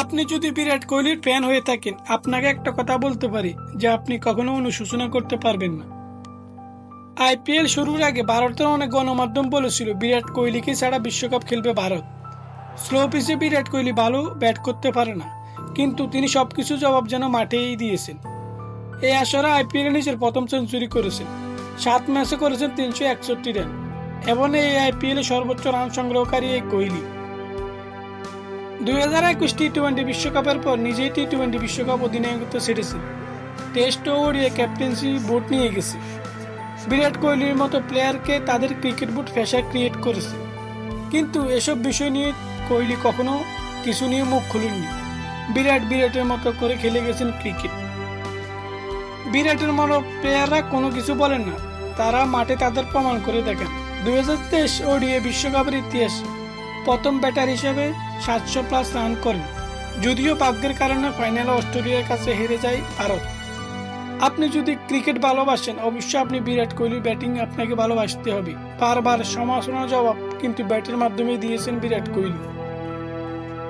আপনি যদি বিরাট কোহলির ফ্যান হয়ে থাকেন, আপনাকে একটা কথা বলতে পারি, যে আপনি কখনো অনুশোচনা করতে পারবেন না। আইপিএল শুরুর আগে ভারতের অনেক গণমাধ্যম বলেছিল, বিরাট কোহলিকে ছাড়া বিশ্বকাপ খেলবে ভারত। স্লো পিচে বিরাট কোহলি ভালো ব্যাট করতে পারে না, কিন্তু তিনি সবকিছু জবাব যেন মাঠেই দিয়েছেন। এই আসরে আইপিএলে নিজের প্রথম সেঞ্চুরি করেছেন। সাত ম্যাচে করেছেন তিনশো একষট্টি রান এবং এই আইপিএলে সর্বোচ্চ রান সংগ্রহকারী এই কোহলি। দুই হাজার একুশ টি টোয়েন্টি বিশ্বকাপের পর নিজেই টি টোয়েন্টি বিশ্বকাপ অধিনায়কত্ব ছেড়েছে। টেস্ট ওডিয়ে ক্যাপ্টেন্সি বুট নিয়ে গেছে। বিরাট কোহলির মতো প্লেয়ারকে তাদের ক্রিকেট বুট ফ্যাশা ক্রিয়েট করেছে। কিন্তু এসব বিষয় নিয়ে কোহলি কখনো কিছু নিয়ে মুখ খুলেননি। বিরাট বিরাটের মতো করে খেলে গেছেন ক্রিকেট। বিরাটের মতো প্লেয়াররা কোনো কিছু বলেন না। তারা মাঠে তাদের প্রমাণ করে দেখেন। দুই হাজার তেইশ ওডিএ বিশ্বকাপের ইতিহাস প্রথম ব্যাটার হিসেবে সাতশো প্লাস রান করেন। যদিও ভাগ্যের কারণে ফাইনালে অস্ট্রেলিয়ার কাছে হেরে যায় ভারত। আপনি যদি ক্রিকেট ভালোবাসেন, অবশ্যই আপনি বিরাট কোহলি ব্যাটিং আপনাকে ভালোবাসতে হবে। বারবার সমালোচনা জবাব কিন্তু ব্যাটের মাধ্যমে দিয়েছেন বিরাট কোহলি।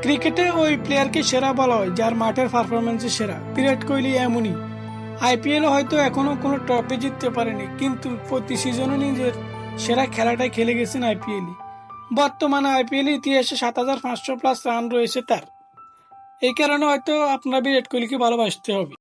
ক্রিকেটে ওই প্লেয়ারকে সেরা বলা হয়, যার মাঠের পারফরমেন্সে সেরা। বিরাট কোহলি এমনই। আইপিএল হয়তো এখনও কোনো ট্রফি জিততে পারেনি, কিন্তু প্রতি সিজনে নিজের সেরা খেলাটাই খেলে গেছেন আইপিএলে বর্তমানে আইপিএল ইতিহাসে সাত হাজার পাঁচশো প্লাস রান রয়েছে তার। এই কারণে হয়তো আপনারা বিরাট কোহলিকে ভালোবাসতে হবে।